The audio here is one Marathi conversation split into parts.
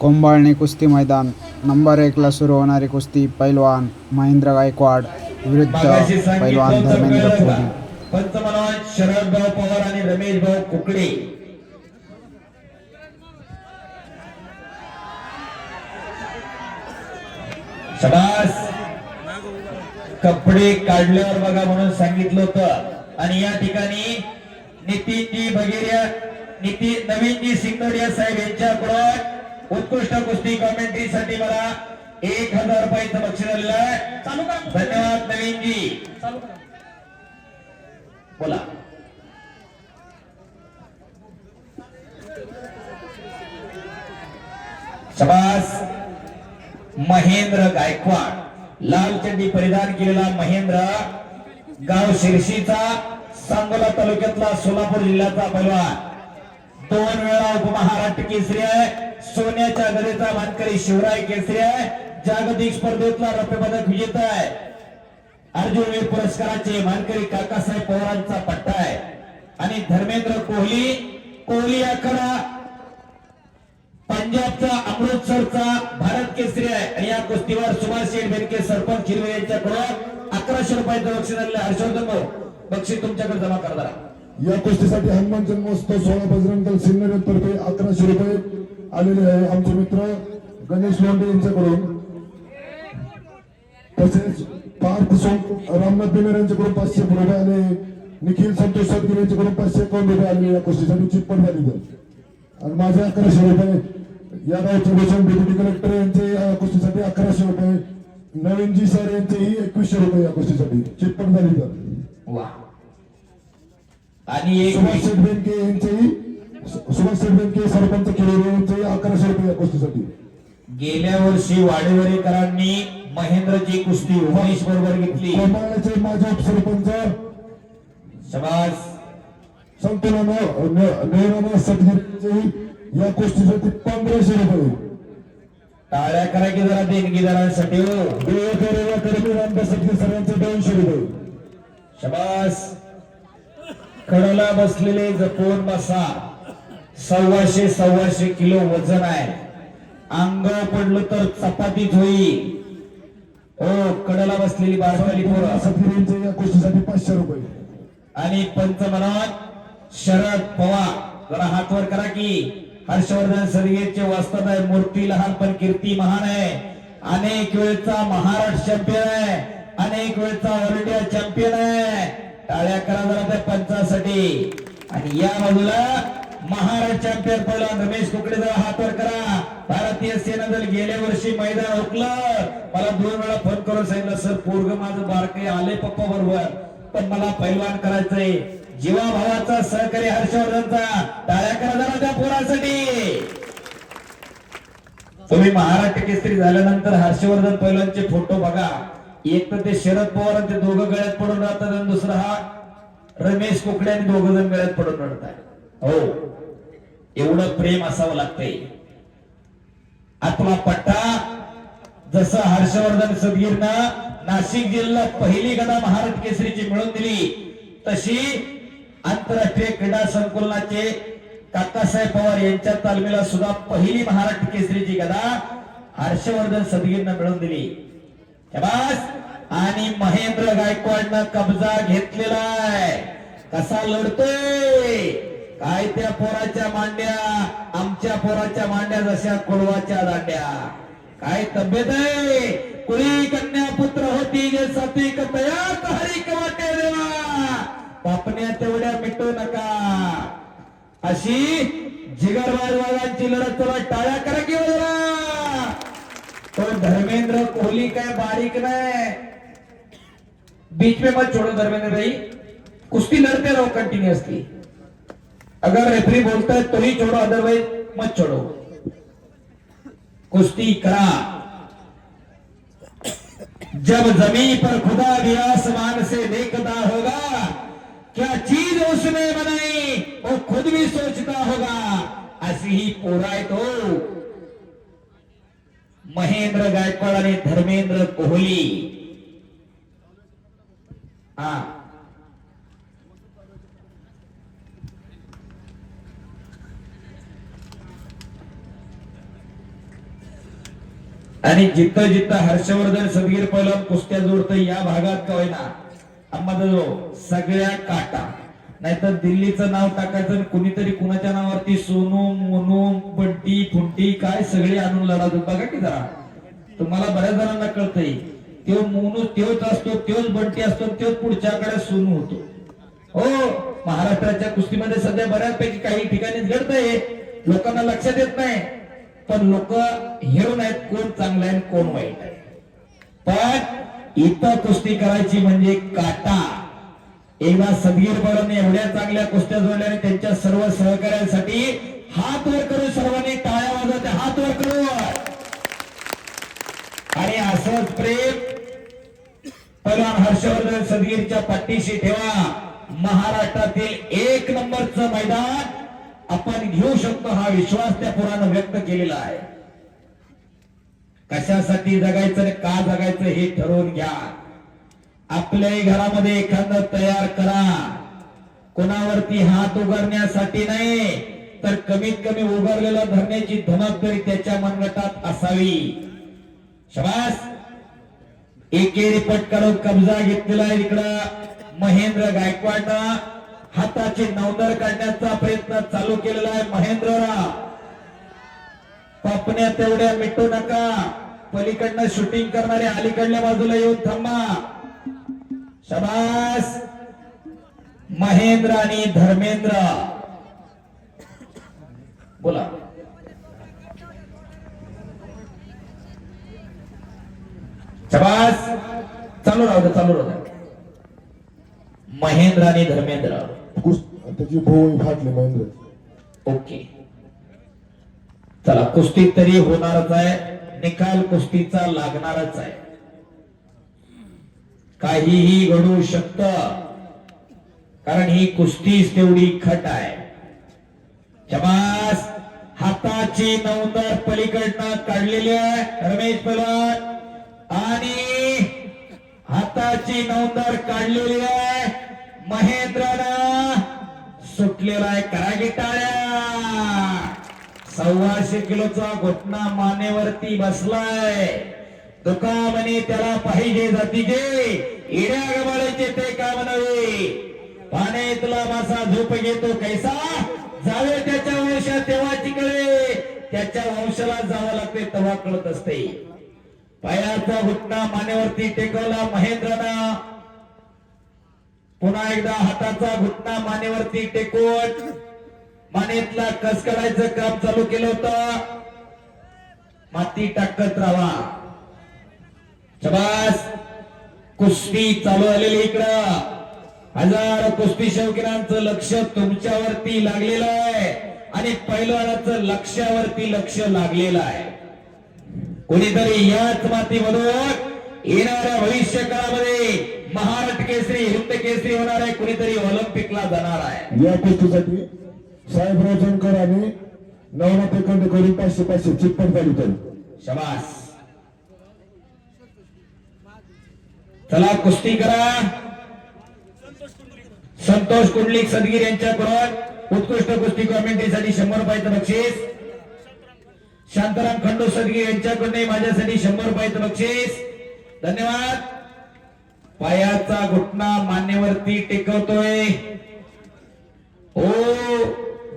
कोंबाळणे कुस्ती मैदान नंबर एकला सुरू होणारी कुस्ती पैलवान महेंद्र गायकवाड विरुद्ध पैलवान धर्मेंद्र कोहली. पवार आणि रमेश भाऊ कुकडे. शबास. कपडे काढल्यावर बघा म्हणून सांगितलं होतं. आणि या ठिकाणी नितीनजी बघेरिया नितीन नवीनजी सिंगोडिया साहेब यांच्याकडून उत्कृष्ट कुस्ती कॉमेंट्री साठी मला एक हजार रुपयाचं बक्षीस आलेलं आहे. धन्यवाद नवीनजी. बोला. शबास. महेंद्र गायकवाड. लाल चड्डी परिधान केलेला महेंद्र गाव शिरशीचा सांगोला तालुक्यातला सोलापूर जिल्ह्याचा पैलवान दोन वेळा उपमहाराष्ट्र केसरी आहे. सोन्याच्या गदेचा मानकरी शिवराय केसरी आहे. जागतिक स्पर्धेतला रौप्य पदक विजेता आहे. अर्जुन वीर पुरस्काराचे मानकरी काकासाहेब पवारांचा पट्टा आहे. आणि धर्मेंद्र कोहली कोहली आखाडा पंजाबचा अमृतसरचा भारत केसरी आहे. आणि या कुस्तीवर सुभाष शेठ बेनके सरपंच हिरवे यांच्याकडून अकराशे रुपयाचं बक्षीस आलेलं हर्षवर्धन भाऊ बक्षीस तुमच्याकडे जमा करणार या कुस्तीसाठी हनुमान जन्मोत्सव सोळा बजरंग दल सिन्नर तर्फे अकराशे रुपये. आलेले आहे आमचे मित्र गणेश लोंढे यांच्याकडून. तसेच पार्थ रामनाथ बिमेर यांच्याकडून पाचशे रुपये आले. निखिल संतोष सदगीर यांच्याकडून पाचशे एकावन्न रुपये आले. या कुस्तीसाठी चिप्पट झाली तर. आणि माझे अकराशे रुपये या गावचे भूषण डेप्युटी कलेक्टर यांचे या कुस्तीसाठी अकराशे रुपये. नवीनजी सर यांचेही एकवीसशे रुपये या कुस्तीसाठी चिप्पट झाली तर. वा. आणि सुभाष शेठ बेनके यांचेही सुभाष बेनके सरपंच केलेले अकराशे रुपये या कुस्तीसाठी. गेल्या वर्षी वाडेवरेकरांनी महेंद्रची कुस्ती उमेश बरोबर घेतली. माजी उपसरपंच. शबास संतुलन नेहराना सदगीर यांचेही या कुस्तीसाठी पंधराशे रुपये. टाळ्या करा की जरा देणगीदारांसाठी हो. देवेकर अकॅडमी रामदास सदगीर सर यांचे दोनशे रुपये. शबास कडला बसलेले जपून बसा. सव्वाशे सव्वाशे किलो वजन आहे. अंग पडलं तर चपातीच होईल हो कडला बसलेली बारकाली पोरं. सदगीर यांचे या कुस्तीसाठी पाचशे रुपये. आणि पंचमनात शरद पवार. जरा हात वर करा की. हर्षवर्धन सरगेचे वास्तव आहे. मूर्ती लहान पण कीर्ती महान आहे. अनेक वेळचा महाराष्ट्र चॅम्पियन आहे. अनेक वेळचा ऑल इंडिया चॅम्पियन आहे. टाळ्या करा जरा त्या पंचासाठी. आणि या बाजूला महाराष्ट्र चॅम्पियन पहिला रमेश कुकडेचा हात वर करा. भारतीय सेना दल गेल्या वर्षी मैदान हुकलं. मला दोन वेळा फोन करून सांगितलं सर पोरग माझं बारके आले पप्पा बरोबर. पण मला पैलवान करायचंय. जीवा भावाचा सहकारी हर्षवर्धनचा. टाळ्या करा जरा त्या पोरासाठी. तुम्ही महाराष्ट्र केसरी झाल्यानंतर हर्षवर्धन पैलवानचे फोटो बघा. एक तर ते शरद पवार ते दोघं गळ्यात पडून राहतात आणि दुसरा हा रमेश कुकडे आणि दोघ जण गळ्यात पडून राहतात हो. एवढं प्रेम असावं लागतंय. आपला पट्टा जसं हर्षवर्धन सदगीरनं नाशिक जिल्हा पहिली गदा महाराष्ट्र केसरीची मिळवून दिली तशी आंतरराष्ट्रीय क्रीडा संकुलनाचे काकासाहेब पवार यांच्या तालमीला सुद्धा पहिली महाराष्ट्र केसरीची गदा हर्षवर्धन सदगीरनं मिळवून दिली. आणि महेंद्र गायकवाडनं कब्जा घेतलेला आहे. कसा लढतोय? काय त्या पोराच्या मांड्या. आमच्या पोराच्या मांड्या जशा कुळवाच्या दांड्या. काय तब्येत आहे? कुळी कन्या पुत्र होती जे सतीक तयात हरिक वाटे देवा. पापण्या तेवढ्या मिटू नका. अशी जिगरबाजवागांची लढत तुला टाळ्या करा की हो जरा. तो धर्मेंद्र कोहली काय बारीक नाही. बीच में मत छोड़ो धर्मेंद्र भाई. कुश्ती लड़ते रहो कंटिन्यूअसली अगर रेफरी बोलता है तो ही छोड़ो अदरवाइज मत छोड़ो। कुश्ती करा जब जमीन पर खुदा भी आसमान से देखता होगा क्या चीज उसने बनाई वो खुद भी सोचता होगा अशी ही पोरा आहे तो। महेंद्र गायकवाड आणि धर्मेंद्र कोहली। हा। आणि जिथं जिथं हर्षवर्धन सदगीर पहिलं कुस्त्या जोडत या भागात का होईना अंबाजो सगळ्या काटा. नाहीतर दिल्लीचं नाव टाकायचं कुणीतरी कुणाच्या नावावरती सोनू मोनू बंटी फुंटी काय सगळे आणून लढवतात बघा की जरा. तुम्हाला बऱ्याच जणांना कळतंय. तो मोनू त्योच असतो त्योच बंटी असतो त्योच पुढच्याकडे सोनू होतो. हो महाराष्ट्राच्या कुस्तीमध्ये सध्या बऱ्याचपैकी काही ठिकाणी घडतंय लोकांना लक्षात येत नाही. पण लोक हेरून आहेत कोण चांगलं आहे कोण वाईट आहे. पण इथं कुस्ती करायची म्हणजे काटा. एकदा सदगीर बळांनी एवढ्या चांगल्या कुस्त्या जोडल्या आणि त्यांच्या सर्व सहकार्यांसाठी हात वर करू सर्वांनी टाळ्या वाजवत्या हात वर करू आणि असंच प्रेम. पहिलवान हर्षवर्धन सदगीरच्या पाठीशी ठेवा. महाराष्ट्रातील एक नंबरचं मैदान. आपण घेऊ शकतो हा विश्वास त्या पुरानं व्यक्त केलेला आहे. कशासाठी जगायचं आणि का जगायचं हे ठरवून घ्या. आपल्याही घरामध्ये एखादं तयार करा. कोणावरती हात उघडण्यासाठी नाही तर कमीत कमी उघडलेलं धरण्याची धमक तरी त्याच्या मनगटात असावी. शबास! एकेरी पटकावर कब्जा घेतलेला आहे इकडं महेंद्र गायकवाड. हाताची नवदर काढण्याचा प्रयत्न चालू केलेला आहे महेंद्रराव पापण्या तेवढ्या मिटू नका. पलीकडनं शूटिंग करणारे अलीकडल्या बाजूला येऊन थांबा. शबास. महेंद्र आणि धर्मेंद्र. बोला. शबास. चालू राहू चालू राहू महेंद्र आणि धर्मेंद्र. त्याची भोवळी फाटली महेंद्र ओके. चला कुस्ती तरी होणारच आहे निकाल कुस्तीचा लागणारच आहे. काहीही घडू शकत कारण ही कुस्तीच तेवढी खट आहे. जमास हाताची नवंदर पलीकडनं काढलेली आहे रमेश पलवान आणि हाताची नवंदर काढलेली आहे. महेंद्रनं सुटलेला आहे करागी टाळ्या सव्वाशे किलोचा घोटणा मानेवरती बसलाय. दुकामने त्याला पाहिजे जातीचे इड्या गबाळाचे ते काम पाने तुला मासा झोप घेतो कैसा? जावे त्याच्या वंशात तेव्हा तिकडे त्याच्या वंशाला जावं लागते तेव्हा कळत असते. पायाचा घुटणा मानेवरती टेकवला महेंद्रना. पुन्हा एकदा हाताचा घुटना मानेवरती टेकवत मानेतला कस करायचं काम चालू केलं होतं. माती टाकत राहा. शबास. कुस्ती चालू आलेली इकडं. हजार कुस्ती शौकीनांचं लक्ष तुमच्यावरती लागलेलं आहे. आणि पैलवानाचं लक्षावरती लक्ष लागलेलं आहे. कोणीतरी याच मातीमधून येणाऱ्या भविष्य काळामध्ये महाराष्ट्र केसरी हिंद केसरी होणार आहे कोणीतरी ऑलिम्पिकला जाणार आहे. या कुस्तीसाठी साहेबराव जनकर आणि नवनाथ एकंद करून पाचशे पाचशे चिप्पट झाली तर शबास. चला कुस्ती करा. संतोष कुंडलिक सदगीर यांच्याकडून उत्कृष्ट कुस्ती कॉमेंट्रीसाठी शंभर रुपयाचं बक्षीस. शांताराम खंडू सदगीर यांच्याकडून माझ्यासाठी शंभर रुपयाचं बक्षीस. धन्यवाद. पायाचा घुटणा मान्यवरती टेकवतोय. हो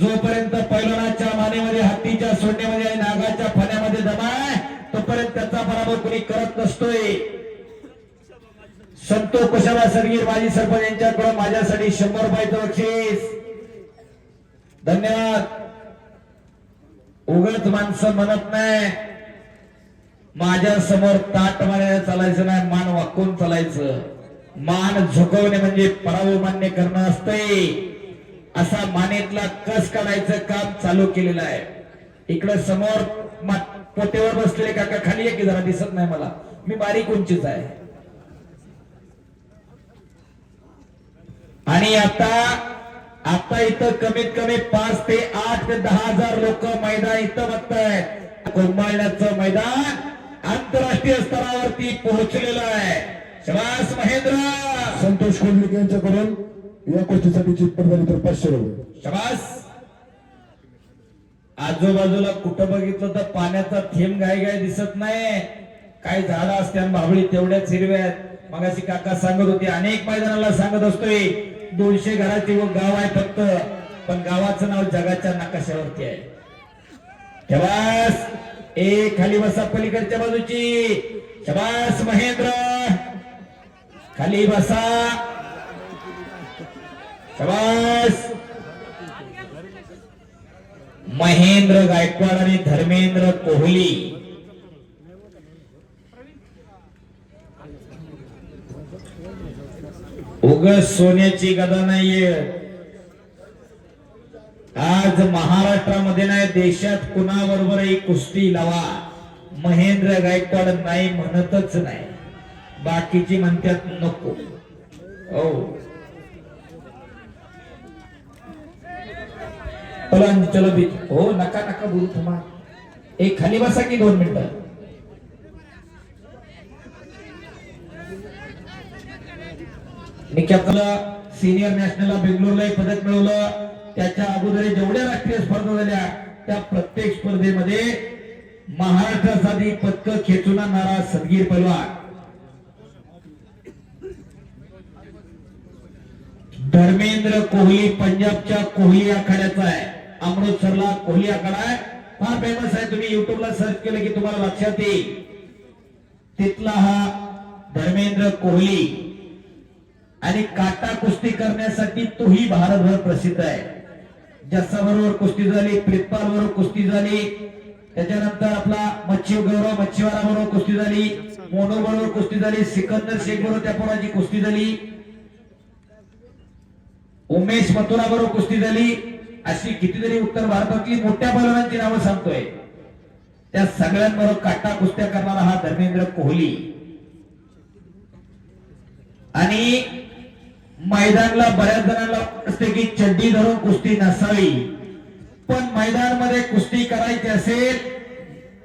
जोपर्यंत पैलवानाच्या मानेमध्ये हत्तीच्या सोडण्यामध्ये आणि नागाच्या फण्यामध्ये दमा तोपर्यंत त्याचा पराभव कोणी करत नसतोय. संतो कुशाला सरगीर माजी सरपंच यांच्याकडून माझ्यासाठी शंभर रुपयाचं बक्षीस. धन्यवाद. उगच माणसं म्हणत नाही. माझ्यासमोर ताट माने चालायचं नाही मान वाकून चालायचं. मान झुकवणे म्हणजे पराभव मान्य करणं असतंय. असा मानेतला कस काढायचं काम चालू केलेलं आहे. इकडं समोर पोतेवर बसलेले काका खाली आहे की जरा दिसत नाही मला. मी बारीक उंचीच आहे. आणि आता आता इथं कमीत कमी पाच ते आठ ते दहा हजार लोक मैदान इथं बघतायत. कोंबाळण्याचं मैदान. आंतरराष्ट्रीय स्तरावरती पोहोचलेलं आहे. शबास महेंद्र! संतोष कोंडलिक यांच्याकडून या कुस्तीसाठी चिप्पट झाली तर पाचशे रुपये. शबास आजूबाजूला कुठं बघितलं तर पाण्याचा थेंब गाय गाय दिसत नाही काय झाडं असते आणि भावळी तेवढ्याच हिरव्या आहेत मगाशी काका सांगत होते अनेक मैदानाला सांगत असतोय दोनशे घराची व गाव आहे फक्त पण गावाचं नाव जगाच्या नकाशावरती आहे. ए खाली बसा पलीकडच्या बाजूची. शबास महेंद्र. खाली बसा. शबास. महेंद्र गायकवाड आणि धर्मेंद्र कोहली. उग सोन्याची गदा नाहीये. आज महाराष्ट्रामध्ये नाही देशात कुणाबरोबरही कुस्ती लावा. महेंद्र गायकवाड नाही म्हणतच नाही. बाकीची म्हणतात नको. हो. चलो बी. हो नका नका बोलू थमा एक खाली बसा की दोन मिनिटं? निख्यातला सिनियर नॅशनलला बेंगलोरला एक पदक मिळवलं. त्याच्या अगोदर जेवढ्या राष्ट्रीय स्पर्धा झाल्या त्या प्रत्येक स्पर्धेमध्ये महाराष्ट्रासाठी पदक खेचून आणणारा सदगीर पैलवान धर्मेंद्र कोहली पंजाबच्या कोहली आखाड्याचा आहे. अमृतसरला कोहली आखाडा आहे. फार फेमस आहे. तुम्ही युट्यूबला सर्च केलं की तुम्हाला लक्षात येईल. तिथला हा धर्मेंद्र कोहली. आणि काटा कुस्ती करण्यासाठी तोही भारतभर प्रसिद्ध आहे. जस्सा बरोबर कुस्ती झाली प्रितपाल बरोबर कुस्ती झाली त्याच्यानंतर आपला मच्छी गौरव मच्छीवारा बरोबर कुस्ती झाली मोनो बरोबर कुस्ती झाली सिकंदर शेख बरोबर त्या पोराची कुस्ती झाली उमेश मथुरा बरोबर कुस्ती झाली. अशी कितीतरी उत्तर भारतातली मोठ्या पैलवानांची नावं सांगतोय. त्या सगळ्यांबरोबर काटा कुस्त्या करणारा हा धर्मेंद्र कोहली. आणि मैदानला बऱ्याच जणांना असते की चड्डी धरून कुस्ती नसावी. पण मैदानमध्ये कुस्ती करायची असेल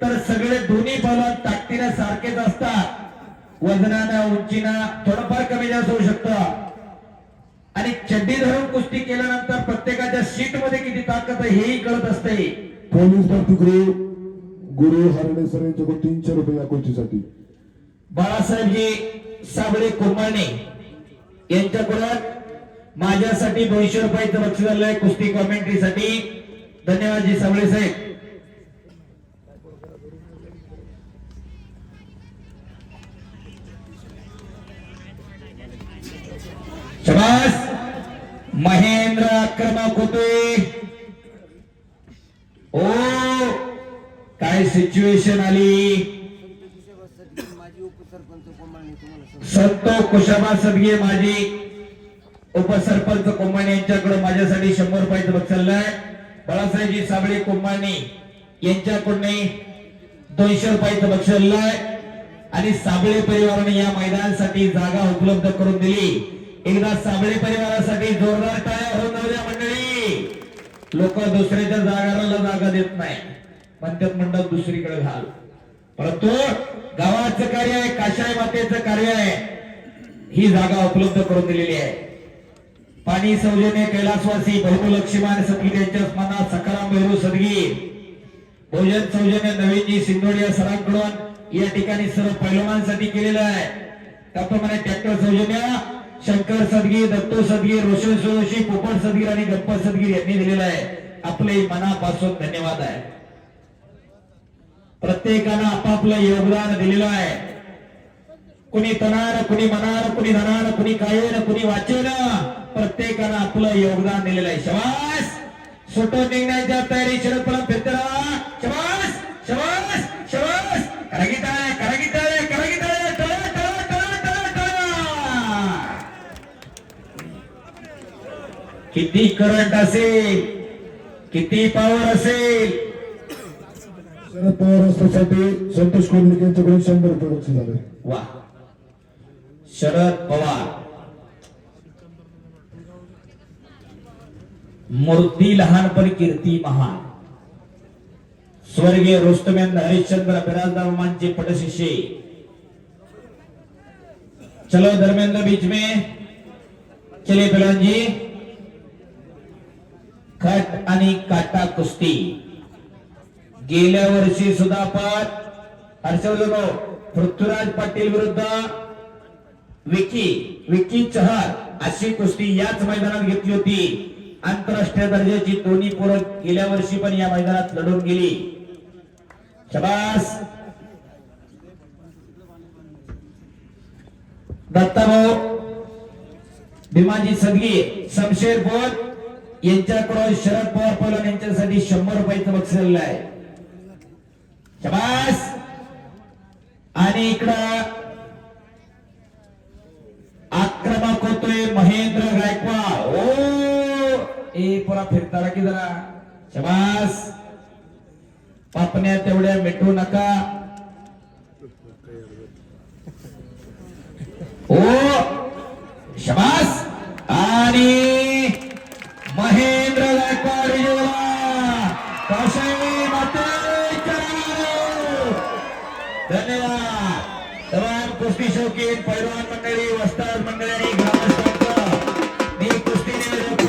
तर सगळे दोन्ही पैलवान ताकदीने सारखेच असतात. वजनानं उंचीनं थोडंफार कमी जास्त होऊ शकतं. आणि चड्डी धरून कुस्ती केल्यानंतर प्रत्येकाच्या सीटमध्ये किती ताकद आहे हेही कळत असते. पोलीस भरती गृह गुरु हरणे सर यांच्याकडून तीनशे रुपये या गोष्टीसाठी बाळासाहेबजी साबळे कुंभाणे यांच्याकडून माझ्यासाठी दोनशे रुपयाचं बक्षीस आलंय. कुस्ती कॉमेंट्रीसाठी धन्यवाद जी साबळे साहेब. शबास. महेंद्र आक्रमक होतोय ओ काय सिच्युएशन आली माझी उपसरपंच कोमाळणी तुम्हाला संतो कुशाबा सदगे माजी उपसरपंच कोंबाणे यांच्याकडे माझ्यासाठी शंभर रुपयाचं बक्षल बाळासाहेबजी साबळे कोंबाणे यांच्याकडून दोनशे रुपयाचं बक्षल आणि साबळे परिवाराने या मैदानासाठी जागा उपलब्ध करून दिली. एकदा साबळे परिवारासाठी जोरदार टाळ्या होऊन जाऊ मंडळी. लोक दुसऱ्याच्या जागाला जागा देत नाही. म्हणतात मंडळ दुसरीकडे घाल. परंतु गावाचं कार्य आहे काशाय मातेचं कार्य आहे. ही जागा उपलब्ध करून दिलेली आहे. पाणी सौजन्य कैलासवासी बहुलक्ष्मान सदगी त्यांच्या स्मरणात सकाराम भैरू सदगी. भोजन सौजन्य नवीनजी सिंदोडिया सरांकडून या ठिकाणी सर्व पैलवानांसाठी केलेलं आहे. त्याप्रमाणे ट्रॅक्टर सौजन्य शंकर सदगी दत्तो सदगीर रोशन सुरोशी पोपट सदगीर आणि गप्पा सदगीर यांनी दिलेलं आहे. आपले मनापासून धन्यवाद आहे. प्रत्येकानं आपापलं योगदान दिलेलं आहे. कुणी तनार कुणी मनार कुणी धनार कुणी कायेन कुणी वाचेन प्रत्येकानं आपलं योगदान दिलेलं आहे. शवास सुटून निघण्याच्या तयारी शरद फिरतरा शवास शवास शवास करागिताळे करागिताळे करागिताळे किती करंट असेल किती पॉवर असेल शरद पवार रस्त्यासाठी संतोष यांच्याकडून शंभर रुपये शरद पवार. मूर्ती लहानपणी कीर्ती महान. स्वर्गीय रुस्तमेंद्र हरिश्चंद्र बिराजदारमांचे पटशिष्य चलो धर्मेंद्र बीच में. चले जी खट आणि काटा कुस्ती. गेल्या वर्षी सुद्धा आपण हर्षवर्धन पृथ्वीराज पाटील विरुद्ध विकी विकी चहर अशी कुस्ती याच मैदानात घेतली होती. आंतरराष्ट्रीय दर्जाची दोन्ही पोरं गेल्या वर्षी पण या मैदानात लढून गेली. शबास. दत्ताभाऊ भीमाजी सदगी शमशेर बोल यांच्याकडून शरद पवार पवार यांच्यासाठी शंभर रुपयाचं बक्षीस आहे. शबास. आणि इकडं आक्रमक होतोय महेंद्र गायकवाड. ओ! ए पुरा फिरताना की जरा. शबास. पापण्या तेवढ्या मिटवू नका. ओ! शबास. मंडळी वस्ताद मंडळी आणि ग्रामस्थ मी कुस्ती निवेदक